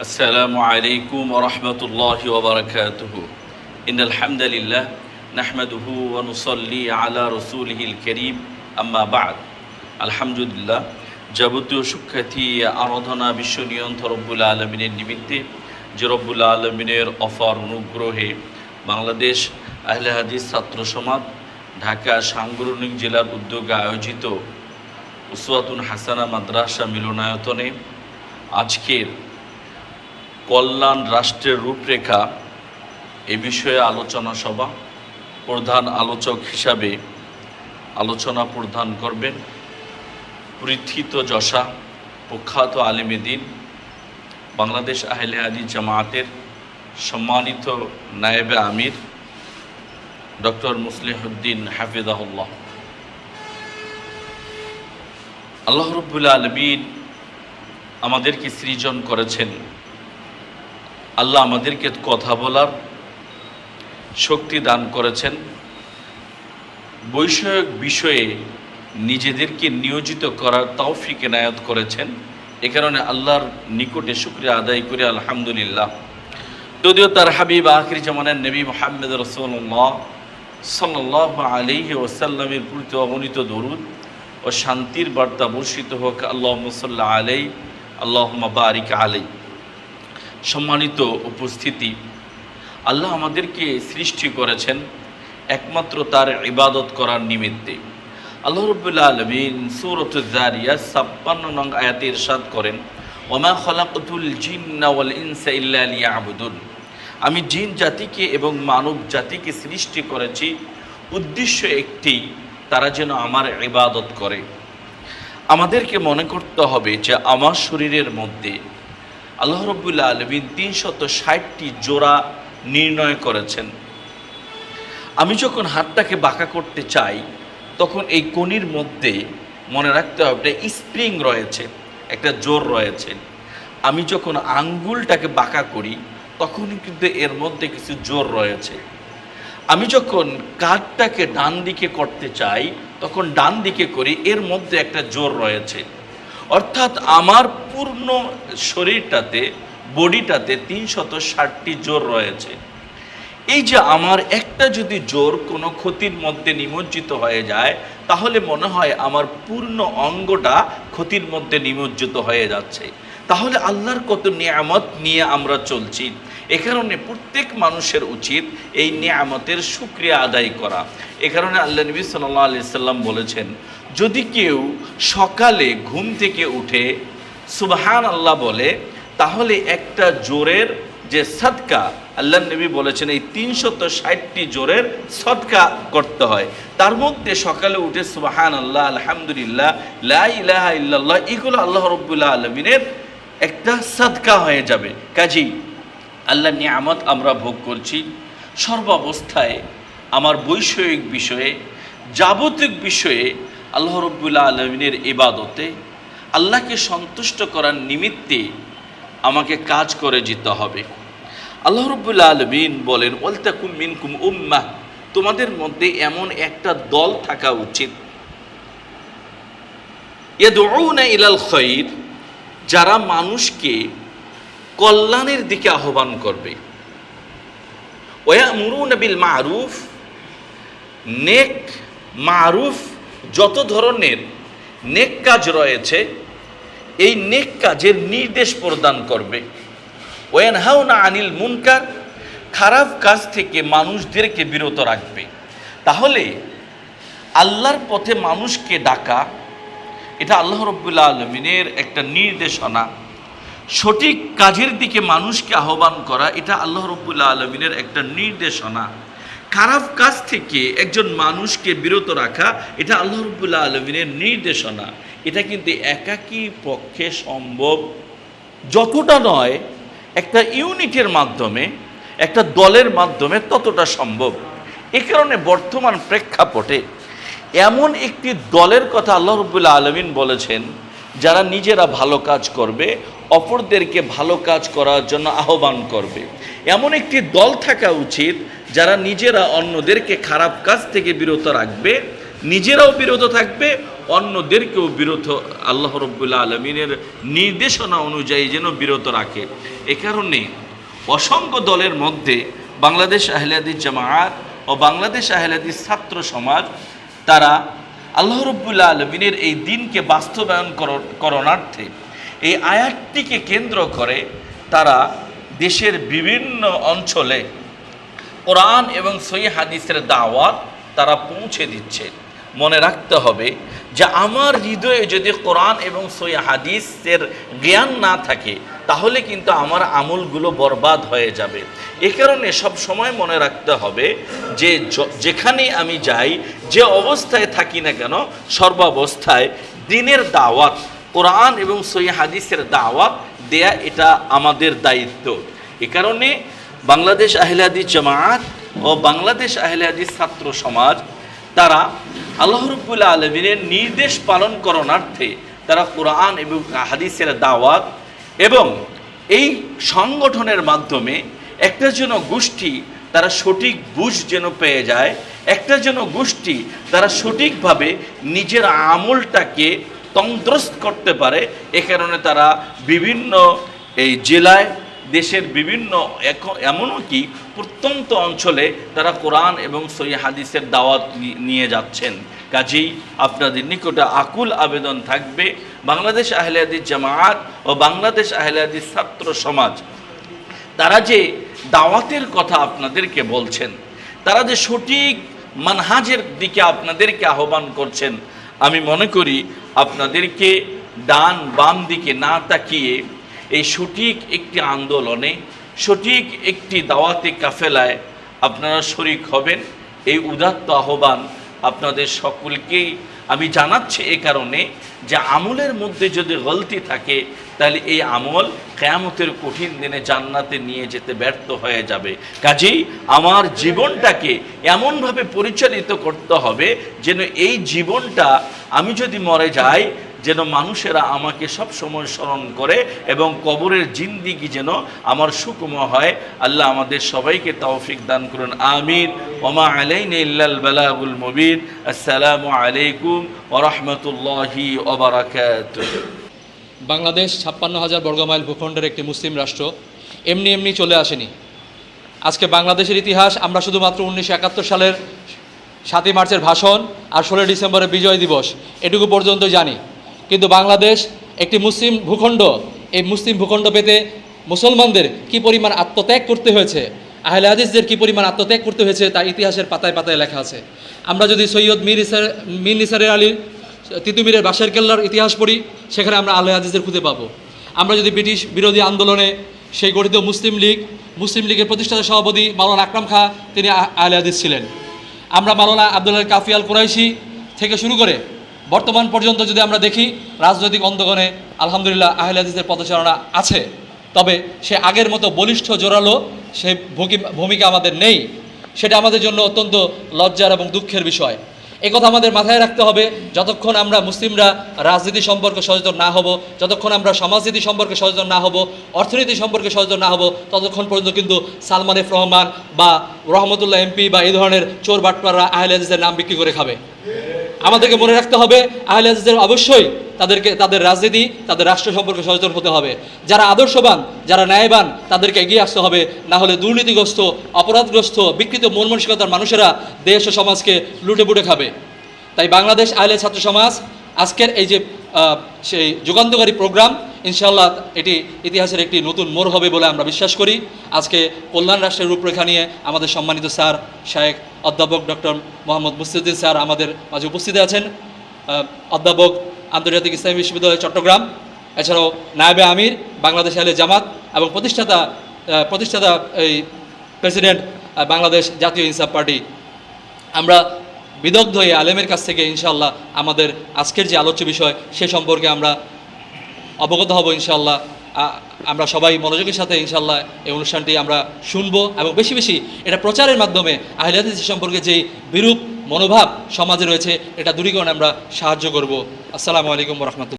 السلام عليكم ورحمة الله وبركاته إن الحمد لله نحمده ونصلي على رسوله الكريم أما بعد الحمد لله যাবতীয় সুখ্যাতি আরাধনা বিশ্ব নিয়ন্ত্রণ রব্বুল আলমিনের নিমিত্তে যে রব্বুল আলমিনের অফার অনুগ্রহে বাংলাদেশ আহলে হাদিস ছাত্র সমাজ ঢাকা সাংগঠনিক জেলার উদ্যোগে আয়োজিত উসওয়াতুন হাসানা মাদ্রাসা মিলনায়তনে আজকের কল্যাণ রাষ্ট্রের রূপরেখা এ বিষয়ে আলোচনা সভা প্রধান আলোচক হিসাবে আলোচনা প্রদান করবেন পৃথিত যশা, প্রখ্যাত আলিমেদিন বাংলাদেশ আহলে আলী জামায়াতের সম্মানিত নায়েবে আমির ডক্টর মুসলিহউদ্দিন হাফিজাহুল্লাহ। আল্লাহ রব্বুল্লা আলমিন আমাদেরকে সৃজন করেছেন আল্লাহ আমাদেরকে কথা বলার শক্তি দান করেছেন। বৈষয়িক বিষয়ে নিজেদেরকে নিয়োজিত করার তৌফিক এনায়ত করেছেন। এ কারণে আল্লাহর নিকটে শুক্রিয়া আদায় করে, আলহামদুলিল্লাহ। যদিও তার হাবিব আখরি জামানের নবী মোহাম্মদ রসুল্লাহ সাল্লাহ আলিহি ওসাল্লামের প্রতি অগণিত দরুদ ও শান্তির বার্তা বর্ষিত হোক। আল্লাহ মুসাল্লাহ আলাই আল্লাহ বারিক আলাই সম্মানিত উপস্থিতি। আল্লাহ আমাদেরকে সৃষ্টি করেছেন একমাত্র তার ইবাদত করার নিমিত্তে। আল্লাহ রবুল্লা আলমিন সুরত জারিয়া ছাপ্পান্ন নং আয়াতে ইরশাদ করেন, ওমা খলাকতুল জিন্না ওয়াল ইনসা ইল্লা লিয়াবুদুন। আমি জিন জাতিকে এবং মানব জাতিকে সৃষ্টি করেছি। উদ্দেশ্য একটি, তারা যেন আমার ইবাদত করে। আমাদেরকে মনে করতে হবে যে আমার শরীরের মধ্যে আল্লাহ রবুল্লা আলমিন তিনশত ষাটটি জোড়া নির্ণয় করেছেন। আমি যখন হাতটাকে বাঁকা করতে চাই, তখন এই কনির মধ্যে মনে রাখতে হবে একটা স্প্রিং রয়েছে, একটা জোর রয়েছে। আমি যখন আঙ্গুলটাকে বাঁকা করি তখন কিন্তু এর মধ্যে কিছু জোর রয়েছে। আমি যখন কাঠটাকে ডান দিকে করতে চাই, তখন ডান দিকে করি, এর মধ্যে একটা জোর রয়েছে। অর্থাৎ আমার পূর্ণ শরীরটাতে, বডিটাতে তিনশত ষাটটি জোর রয়েছে। এই যে আমার একটা যদি জোর কোনো ক্ষতির মধ্যে নিমজ্জিত হয়ে যায়, তাহলে মনে হয় আমার পূর্ণ অঙ্গটা ক্ষতির মধ্যে নিমজ্জিত হয়ে যাচ্ছে। তাহলে আল্লাহর কত নিয়ামত নিয়ে আমরা চলছি? এ কারণে প্রত্যেক মানুষের উচিত এই নিয়ামতের সুক্রিয়া আদায় করা। এ কারণে আল্লাহ নবী সাল্লাহ আলি সাল্লাম বলেছেন যদি কেউ সকালে ঘুম থেকে উঠে সুবহান আল্লাহ বলে, তাহলে একটা জোরের যে সদকা আল্লাহ নবী বলেছেন, এই তিনশত ষাটটি জোরের সদকা করতে হয়। তার মধ্যে সকালে উঠে সুবাহান আল্লাহ আলহামদুলিল্লাহ, লা ইলাহা ইল্লাল্লাহ, এগুলো আল্লাহ রব্বুল্লাহ আলমিনের একটা সদকা হয়ে যাবে। কাজী আল্লাহ নিয়ামত আমরা ভোগ করছি। সর্বাবস্থায় আমার বৈষয়িক বিষয়ে যাবতিক বিষয়ে আল্লাহ রব্বুল্লাহ আলমিনের ইবাদতে আল্লাহকে সন্তুষ্ট করার নিমিত্তে আমাকে কাজ করে যেতে হবে। আল্লাহ রব্বুল্লা আলমিন বলেন ওলতাকুম মিনকুম উম্মাহ তোমাদের মধ্যে এমন একটা দল থাকা উচিত। ইলাল খৈর, যারা মানুষকে কল্যাণের দিকে আহ্বান করবে। ওয়া মুরু বিল মারুফ, নেক মারুফ যত ধরনের নেক কাজ রয়েছে, এই নেক কাজের নির্দেশ প্রদান করবে। ওয়ানহাউনা আনিল মুনকার, খারাপ কাজ থেকে মানুষদেরকে বিরত রাখবে। তাহলে আল্লাহর পথে মানুষকে ডাকা, এটা আল্লাহ রব্বুল্লা আলমিনের একটা নির্দেশনা। সঠিক কাজের দিকে মানুষকে আহ্বান করা, এটা আল্লাহ রব্বুল্লা আলমিনের একটা নির্দেশনা। খারাপ কাজ থেকে একজন মানুষকে বিরত রাখা, এটা আল্লাহ রব্বুল্লা আলমিনের নির্দেশনা। এটা কিন্তু একাকী পক্ষে সম্ভব। যতটা নয়, একটা ইউনিটের মাধ্যমে, একটা দলের মাধ্যমে ততটা সম্ভব। এ কারণে বর্তমান প্রেক্ষাপটে এমন একটি দলের কথা আল্লাহ রবুল্লা আলমিন বলেছেন, যারা নিজেরা ভালো কাজ করবে, অপরদেরকে ভালো কাজ করার জন্য আহ্বান করবে। এমন একটি দল থাকা উচিত যারা নিজেরা অন্যদেরকে খারাপ কাজ থেকে বিরত রাখবে, নিজেরাও বিরত থাকবে, অন্যদেরকেও বিরত, আল্লাহ রব্বুল্লা আলমিনের নির্দেশনা অনুযায়ী যেন বিরত রাখে। এ কারণে অসংখ্য দলের মধ্যে বাংলাদেশ আহলাদিস জামায়াত ও বাংলাদেশ আহলাদিস ছাত্র সমাজ, তারা আল্লাহ রব্বুল্লা আলমিনের এই দিনকে বাস্তবায়ন কর- করণার্থে এই আয়াতটিকে কেন্দ্র করে তারা দেশের বিভিন্ন অঞ্চলে কোরআন এবং সই হাদিসের দাওয়াত তারা পৌঁছে দিচ্ছে। মনে রাখতে হবে যে আমার হৃদয়ে যদি কোরআন এবং সই হাদিসের জ্ঞান না থাকে, তাহলে কিন্তু আমার আমলগুলো বরবাদ হয়ে যাবে। এ কারণে সব সময় মনে রাখতে হবে যে যেখানে আমি যাই, যে অবস্থায় থাকি না কেন, সর্বাবস্থায় দিনের দাওয়াত, কোরআন এবং সই হাদিসের দাওয়াত দেয়া এটা আমাদের দায়িত্ব। এ কারণে বাংলাদেশ আহলাদি জামায়াত ও বাংলাদেশ আহলাদি ছাত্র সমাজ, তারা আল্লাহ রব্বুল আলমিনের নির্দেশ পালন করণার্থে তারা কোরআন এবং হাদিসের দাওয়াত এবং এই সংগঠনের মাধ্যমে একটা যেন গোষ্ঠী তারা সঠিক বুঝ যেন পেয়ে যায়, একটা যেন গোষ্ঠী তারা সঠিকভাবে নিজের আমলটাকে তন্দ্রস্ত করতে পারে, এ কারণে তারা বিভিন্ন এই জেলায় দেশের বিভিন্ন এক- এমনও কি প্রত্যন্ত অঞ্চলে তারা কোরআন এবং সই হাদিসের দাওয়াত নিয়ে যাচ্ছেন। কাজেই আপনাদের নিকটে আকুল আবেদন থাকবে, বাংলাদেশ আহলিয়াদিস জামায়াত ও বাংলাদেশ আহলিয়াদিস ছাত্র সমাজ। তারা যে দাওয়াতের কথা আপনাদেরকে বলছেন, তারা যে সঠিক মানহাজের দিকে আপনাদেরকে আহ্বান করছেন, আমি মনে করি আপনাদেরকে ডান বাম দিকে না তাকিয়ে এই সঠিক একটি আন্দোলনে, সঠিক একটি দাওয়াতি কাফেলায় আপনারা শরিক হবেন। এই উদাত্ত আহ্বান আপনাদের সকলকেই আমি জানাচ্ছি এ কারণে যে আমলের মধ্যে যদি গলতি থাকে, তাহলে এই আমল কেয়ামতের কঠিন দিনে জান্নাতে নিয়ে যেতে ব্যর্থ হয়ে যাবে। কাজেই আমার জীবনটাকে এমনভাবে পরিচালিত করতে হবে যেন এই জীবনটা আমি যদি মরে যাই যেন মানুষেরা আমাকে সব সময় স্মরণ করে এবং কবরের জিন্দিগি যেন আমার সুকুময় হয়। আল্লাহ আমাদের সবাইকে তৌফিক দান করুন। আমিন। ওমা আলাইন ইল্লাল বালাগুল মুবিন। আসসালামু আলাইকুম ওরহমতুল্লাহি ওবরাকাতুহ। বাংলাদেশ ছাপ্পান্ন হাজার বর্গমাইল ভূখণ্ডের একটি মুসলিম রাষ্ট্র। এমনি এমনি চলে আসেনি। আজকে বাংলাদেশের ইতিহাস, আমরা শুধুমাত্র উনিশশো একাত্তর সালের সাতই মার্চের ভাষণ আর ষোলোই ডিসেম্বরের বিজয় দিবস, এটুকু পর্যন্ত জানি। কিন্তু বাংলাদেশ একটি মুসলিম ভূখণ্ড। এই মুসলিম ভূখণ্ড পেতে মুসলমানদের কি পরিমাণ আত্মত্যাগ করতে হয়েছে? আহলে হাদিসদের কি পরিমাণ আত্মত্যাগ করতে হয়েছে? তা ইতিহাসের পাতায় পাতায় লেখা আছে। আমরা যদি সৈয়দ মীর ইসার, মীর নিসারের আলীর তিতুমিরের বাসের কেল্লার ইতিহাস পড়ি, সেখানে আমরা আলে হাদিসদের খুঁজে পাবো। আমরা যদি ব্রিটিশ বিরোধী আন্দোলনে সেই গঠিত মুসলিম লীগ, মুসলিম লীগের প্রতিষ্ঠাতা সভাপতি মাওলানা আকরাম খা, তিনি আ- আলে হাদিস ছিলেন। আমরা মাওলানা আবদুল্লাহ কাফিয়াল কুরাইশি থেকে শুরু করে বর্তমান পর্যন্ত যদি আমরা দেখি, রাজনৈতিক অন্দোলনে আলহামদুলিল্লাহ আহলে হাদিসের পদচারণা আছে। তবে সে আগের মতো বলিষ্ঠ, জোরালো সে ভূমিকা আমাদের নেই। সেটা আমাদের জন্য অত্যন্ত লজ্জার এবং দুঃখের বিষয়। কথা আমাদের মাথায় রাখতে হবে, যতক্ষণ আমরা মুসলিমরা রাজনীতি সম্পর্কে সচেতন না হব, যতক্ষণ আমরা সমাজনীতি সম্পর্কে সচেতন না হব, অর্থনীতি সম্পর্কে সচেতন না হব, ততক্ষণ পর্যন্ত কিন্তু সালমান এফ রহমান বা রহমতুল্লাহ এমপি বা এই ধরনের চোর বাটপাররা আহলে নাম বিক্রি করে খাবে। আমাদেরকে মনে রাখতে হবে, আহলে হাদিসদের অবশ্যই তাদেরকে, তাদের রাজনীতি, তাদের রাষ্ট্র সম্পর্কে সচেতন হতে হবে। যারা আদর্শবান, যারা ন্যায়বান, তাদেরকে এগিয়ে আসতে হবে। না হলে দুর্নীতিগ্রস্ত, অপরাধগ্রস্ত, বিকৃত মন মানসিকতার মানুষেরা দেশ ও সমাজকে লুটে পুটে খাবে। তাই বাংলাদেশ আহলে ছাত্র সমাজ, আজকের এই যে সেই যুগান্তকারী প্রোগ্রাম ইনশাআল্লাহ এটি ইতিহাসের একটি নতুন মোড় হবে বলে আমরা বিশ্বাস করি। আজকে কল্যাণ রাষ্ট্রের রূপরেখা নিয়ে আমাদের সম্মানিত স্যার শায়েক অধ্যাপক ডক্টর মোহাম্মদ মুস্তিউদ্দিন স্যার আমাদের মাঝে উপস্থিত আছেন। অধ্যাপক আন্তর্জাতিক ইসলামী বিশ্ববিদ্যালয় চট্টগ্রাম, এছাড়াও নায়েবে আমির, বাংলাদেশ আহলে জামাত এবং প্রতিষ্ঠাতা প্রতিষ্ঠাতা এই প্রেসিডেন্ট বাংলাদেশ জাতীয় ইনসাফ পার্টি। আমরা বিদগ্ধ এই আলেমের কাছ থেকে ইনশাল্লাহ আমাদের আজকের যে আলোচ্য বিষয় সে সম্পর্কে আমরা অবগত হব ইনশাল্লাহ আমরা সবাই মনোযোগের সাথে ইনশাল্লাহ এই অনুষ্ঠানটি আমরা শুনব এবং বেশি বেশি এটা প্রচারের মাধ্যমে আহিলাদিস সম্পর্কে যে বিরূপ মনোভাব সমাজে রয়েছে, এটা দূরীকরণে আমরা সাহায্য করব। আসসালামু আলাইকুম রহমতুল্লাহ।